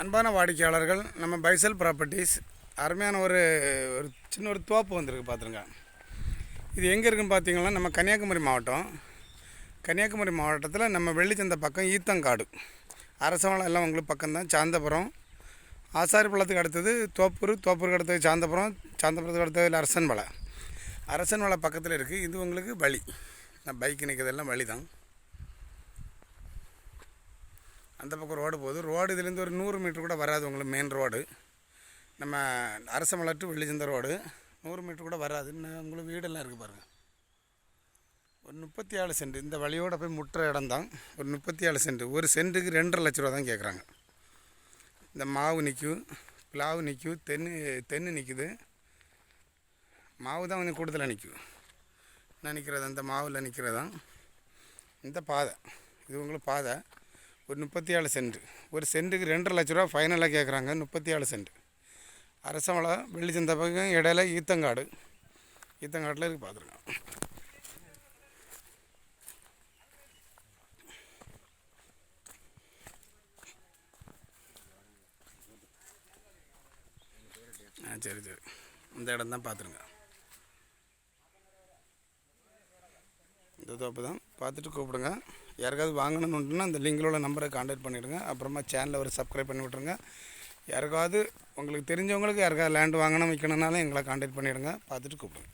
அன்பான வாடிக்கையாளர்கள் நம்ம பைசல் ப்ராப்பர்ட்டிஸ் அருமையான ஒரு ஒரு சின்ன ஒரு தோப்பு வந்திருக்கு பார்த்துருங்க இது எங்கே இருக்குன்னு பார்த்தீங்கன்னா நம்ம கன்னியாகுமரி மாவட்டம். கன்னியாகுமரி மாவட்டத்தில் நம்ம வெள்ளிச்சந்தை பக்கம் ஈத்தங்காடு. அரசவளம் எல்லாம் உங்களுக்கு பக்கம்தான் சாந்தபுரம். ஆசாரிப்பள்ளத்துக்கு அடுத்தது தோப்பூர் தோப்பூருக்கு அடுத்தது சாந்தபுரம் சாந்தபுரத்துக்கு அடுத்தது அரசன்மலை அரசன்மலை பக்கத்தில் இருக்குது இது உங்களுக்கு வழி. நான் பைக் நிற்கிறதெல்லாம் வழி தான் அந்த பக்கம் ரோடு போகுது. ரோடு இதுலேருந்து ஒரு நூறு மீட்ரு கூட வராது உங்களுக்கு மெயின் ரோடு. நம்ம அரசமலை டு வெள்ளிச்சந்த ரோடு. நூறு மீட்ரு கூட வராது. இன்னும் உங்களுக்கு வீடெல்லாம் இருக்குது பாருங்கள் ஒரு முப்பத்தி ஏழு சென்ட். இந்த வழியோட போய் முட்டுற இடம் தான். ஒரு முப்பத்தி ஏழு சென்ட். ஒரு சென்ட்டுக்கு ரெண்டரை லட்ச ரூபா தான் கேட்குறாங்க இந்த மாவு நிற்கும் பிளாவு நிற்கும் தென்னு தென்னு நிற்குது மாவு தான் கொஞ்சம் கூடுதலாக நிற்கும் நான் நிற்கிறது அந்த மாவில் நிற்கிறதான் இந்த பாதை. இது உங்களுக்கு பாதை. ஒரு முப்பத்தி ஏழு சென்ட். ஒரு சென்ட்டுக்கு ரெண்டரை லட்ச ரூபா ஃபைனலாக கேட்குறாங்க முப்பத்தி ஏழு சென்ட். அரசமலை வெள்ளிச்சந்த பக்கம் இடையில ஈத்தங்காடு. ஈத்தங்காட்டில் இருக்கு பார்த்துருக்கோம் ஆ சரி சரி. இந்த இடம் தான் பார்த்துருங்க இந்த தோப்பு தான். பார்த்துட்டு கூப்பிடுங்க. யாருக்காவது வாங்கணும்னு அந்த லிங்கில் உள்ள நம்பரை காண்டாக்ட் பண்ணிவிடுங்க அப்புறமா சேனலை ஒரு சப்ஸ்கிரைப் பண்ணி விட்ருங்க யாருக்காவது உங்களுக்கு தெரிஞ்சவங்களுக்கு யாருக்காவது லேண்ட் வாங்கணும் விற்கணுன்னாலும் எங்களை காண்டாக்ட் பண்ணிவிடுங்க பார்த்துட்டு கூப்பிடுங்க.